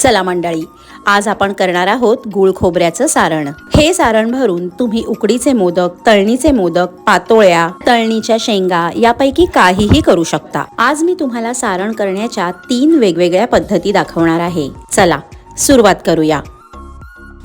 चला मंडळी आज आपण करणार आहोत गुळ खोबऱ्याचं सारण. हे सारण भरून तुम्ही उकडीचे मोदक तळणीचे मोदक पातोळ्या तळणीच्या शेंगा यापैकी काहीही करू शकता. आज मी तुम्हाला सारण करण्याच्या तीन वेगवेगळ्या पद्धती दाखवणार आहे. चला सुरुवात करूया.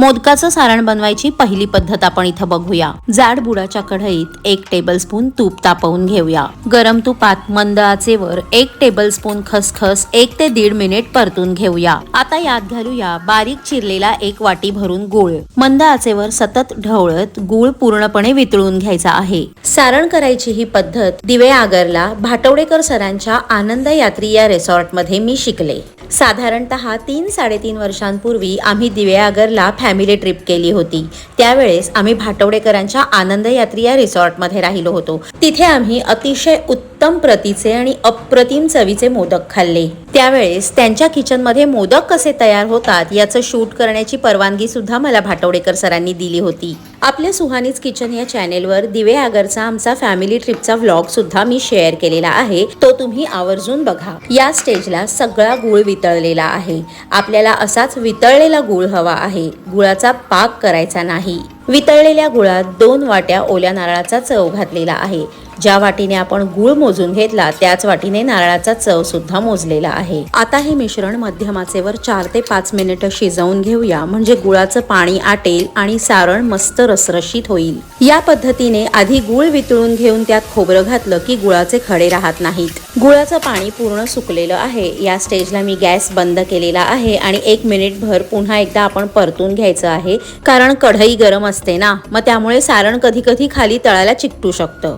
मोदकाचं सारण बनवायची पहिली पद्धत आपण इथं बघूया. जाड बुडाच्या कढईत एक टेबलस्पून तूप तापवून घेऊया. गरम तुपात मंद आचेवर एक टेबलस्पून खसखस एक ते दीड मिनिट परतून घेऊया. आता यात घालूया बारीक चिरलेला एक वाटी भरून गुळ. मंद आचेवर सतत ढवळत गुळ पूर्णपणे वितळून घ्यायचा आहे. सारण करायची ही पद्धत दिवे आगरला भाटवडेकर सरांच्या आनंद यात्री या रेसॉर्टमध्ये मी शिकले. साधारणतः तीन साडेतीन वर्षांपूर्वी आम्ही दिवेआगरला फॅमिली ट्रिप केली होती. त्यावेळेस आम्ही भाटवडेकरांच्या आनंद यात्री या रिसॉर्टमध्ये राहिलो होतो. तिथे आम्ही अतिशय उत्तम उत्तम प्रतीचे आणि अप्रतिम चवीचे मोदक खाल्ले. त्यावेळेस त्यांच्या किचनमध्ये मोदक कसे तयार होतात याचं शूट करण्याची परवानगी सुद्धा मला भाटवडेकर सरांनी दिली होती. आपल्या सुहानीच किचन या चॅनेलवर दिवे आगरचा आमचा फॅमिली ट्रिपचा व्लॉग सुद्धा मी शेअर केलेला आहे. तो तुम्ही आवर्जून बघा. या स्टेजला सगळा गुळ वितळलेला आहे. आपल्याला असाच वितळलेला गुळ हवा आहे. गुळाचा पाक करायचा नाही. वितळलेल्या गुळात दोन वाट्या ओल्या नारळाचा चव घातलेला आहे. ज्या वाटीने आपण गुळ मोजून घेतला त्याच वाटीने नारळाचा चव सुद्धा मोजलेला आहे. आता हे मिश्रण मध्यमाचेवर चार ते पाच मिनिटं शिजवून घेऊया. म्हणजे गुळाचं पाणी आटेल आणि सारण मस्त रसरशीत होईल. या पद्धतीने आधी गुळ वितळून घेऊन त्यात खोबरं घातलं की गुळाचे खडे राहत नाहीत. गुळाचं पाणी पूर्ण सुकलेलं आहे. या स्टेजला मी गॅस बंद केलेला आहे आणि एक मिनिट भर पुन्हा एकदा आपण परतून घ्यायचं आहे. कारण कढई गरम असते ना मग त्यामुळे सारण कधी कधी खाली तळाला चिकटू शकतं.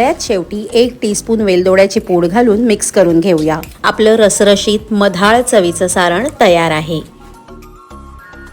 सगळ्यात शेवटी एक टीस्पून वेलदोड्याची पूड घालून मिक्स करून घेऊया. आपलं रसरशीत मधाळ चवीचं सारण तयार आहे.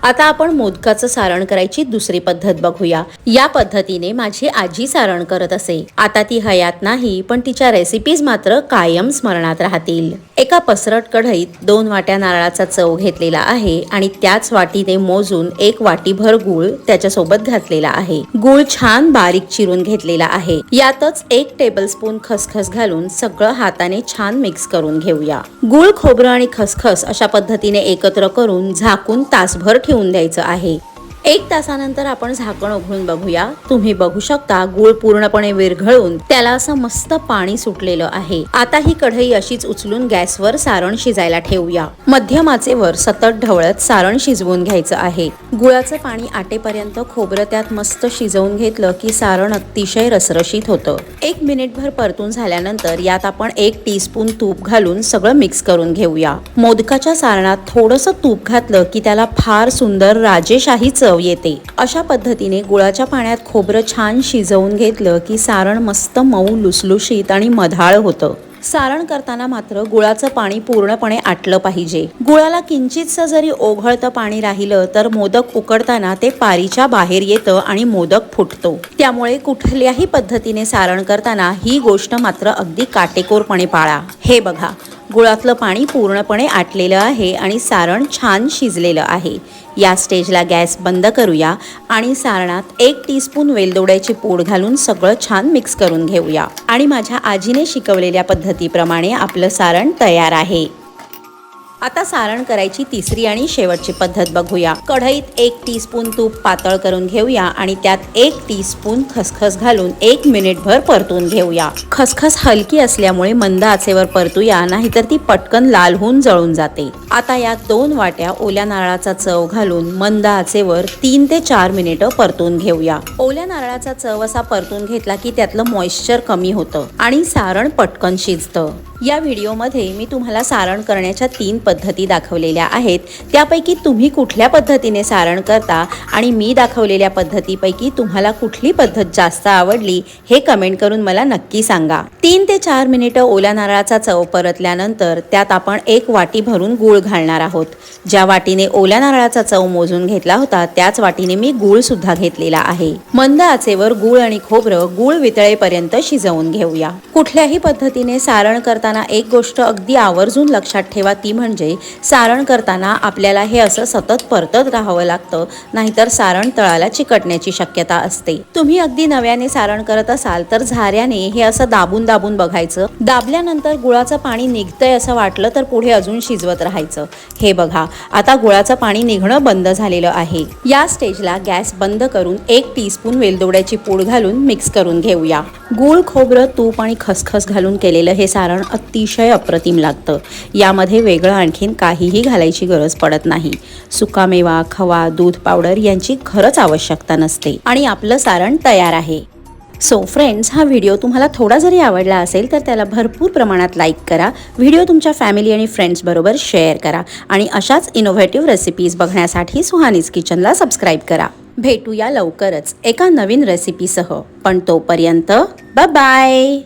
आता आपण मोदकाचं सारण करायची दुसरी पद्धत बघूया. या पद्धतीने माझी आजी सारण करत असे. आता ती हयात नाही पण तिच्या रेसिपीज मात्र कायम स्मरणात राहतील. एका पसरट कढईत दोन वाट्या नारळाचा चव घेतलेला आहे आणि त्याच वाटीने मोजून एक वाटीभर गूळ त्याच्यासोबत घातलेला आहे. गूळ छान बारीक चिरून घेतलेला आहे. यातच एक टेबलस्पून खसखस घालून सगळं हाताने छान मिक्स करून घेऊया. गूळ खोबरं आणि खसखस अशा पद्धतीने एकत्र करून झाकून तासभर ठेवून द्यायचं आहे. एक तासानंतर आपण झाकण उघडून बघूया. तुम्ही बघू शकता गूळ पूर्णपणे विरघळून त्याला असं मस्त पाणी सुटलेलं आहे. आता ही कढई अशीच उचलून गॅसवर सारण शिजायला ठेवूया. मध्यमाचेवर सतत ढवळत सारण शिजवून घ्यायचं आहे. गुळाचं पाणी आटेपर्यंत खोबरं त्यात मस्त शिजवून घेतलं की सारण अतिशय रसरशीत होतं. एक मिनिटभर परतून झाल्यानंतर यात आपण एक टीस्पून तूप घालून सगळं मिक्स करून घेऊया. मोदकाच्या सारणात थोडंसं तूप घातलं की त्याला फार सुंदर राजेशाही चव चव येते. अशा पद्धतीने गुळाच्या पाण्यात खोबरं छान शिजवून घेतलं की सारण मस्त मऊ लुसलुशीत आणि मधाळ होतं. सारण करताना मात्र गुळाचं पाणी पूर्णपणे आटलं पाहिजे. गुळाला किंचितसं जरी ओघळतं पाणी राहिलं तर मोदक उकडताना ते पारीच्या बाहेर येतं आणि मोदक फुटतो. त्यामुळे कुठल्याही पद्धतीने सारण करताना ही गोष्ट मात्र अगदी काटेकोरपणे पाळा. हे बघा गुळातलं पाणी पूर्णपणे आटलेलं आहे आणि सारण छान शिजलेलं आहे. या स्टेजला गॅस बंद करूया आणि सारणात एक टीस्पून वेलदोड्याची पूड घालून सगळं छान मिक्स करून घेऊया. आणि माझ्या आजीने शिकवलेल्या पद्धतीप्रमाणे आपलं सारण तयार आहे. आता सारण करायची तिसरी आणि शेवटची पद्धत बघूया. कढईत एक टीस्पून तूप पातळ करून घेऊया आणि त्यात एक टीस्पून खसखस घालून एक मिनिटभर परतून घेऊया. खसखस हलकी असल्यामुळे मंद आचेवर परतूया नाहीतर ती पटकन लाल होऊन जळून जाते. आता यात दोन वाट्या ओल्या नारळाचा चव घालून मंद आचेवर तीन ते चार मिनिटं परतून घेऊया. ओल्या नारळाचा चव असा परतून घेतला की त्यातलं मॉइश्चर कमी होतं आणि सारण पटकन शिजतं. या व्हिडिओमध्ये मी तुम्हाला सारण करण्याच्या तीन पद्धती दाखवलेल्या आहेत. त्यापैकी तुम्ही कुठल्या पद्धतीने सारण करता आणि मी दाखवलेल्या पद्धतीपैकी तुम्हाला कुठली पद्धत जास्त आवडली हे कमेंट करून मला नक्की सांगा. तीन ते चार मिनिटं ओल्या नारळाचा चव परतल्यानंतर त्यात आपण एक वाटी भरून गूळ घालणार आहोत. ज्या वाटीने ओल्या नारळाचा चव मोजून घेतला होता त्याच वाटीने मी गूळ सुद्धा घेतलेला आहे. मंद आचेवर गूळ आणि खोबरं गूळ वितळेपर्यंत शिजवून घेऊया. कुठल्याही पद्धतीने सारण करता करताना एक गोष्ट अगदी आवर्जून लक्षात ठेवा ती म्हणजे सारण करताना आपल्याला हे असं सतत परतत राहावं लागतं नाहीतर सारण तळाला चिकटण्याची शक्यता असते. तुम्ही अगदी नव्याने सारण करत असाल तर झाऱ्याने हे असं दाबून दाबून बघायचं. दाबल्यानंतर गुळाचं पाणी निघतंय असं वाटलं तर पुढे अजून शिजवत राहायचं. हे बघा आता गुळाचं पाणी निघणं बंद झालेलं आहे. या स्टेजला गॅस बंद करून एक टीस्पून वेलदोड्याची पूड घालून मिक्स करून घेऊया. गूळ खोबरं तूप आणि खसखस घालून केलेलं हे सारण अतिशय अप्रतिम लागतं. यामध्ये वेगळं आणखीन काहीही घालायची गरज पडत नाही. सुकामेवा खवा दूध पावडर यांची खरंच आवश्यकता नसते आणि आपलं सारण तयार आहे. सो फ्रेंड्स हा व्हिडिओ तुम्हाला थोडा जरी आवडला असेल तर त्याला भरपूर प्रमाणात लाईक करा. व्हिडिओ तुमच्या फॅमिली आणि फ्रेंड्सबरोबर शेअर करा. आणि अशाच इनोव्हेटिव्ह रेसिपीज बघण्यासाठी सुहानीज किचनला सबस्क्राईब करा. भेटूया लवकरच एका नवीन रेसिपीसह पण तोपर्यंत बाय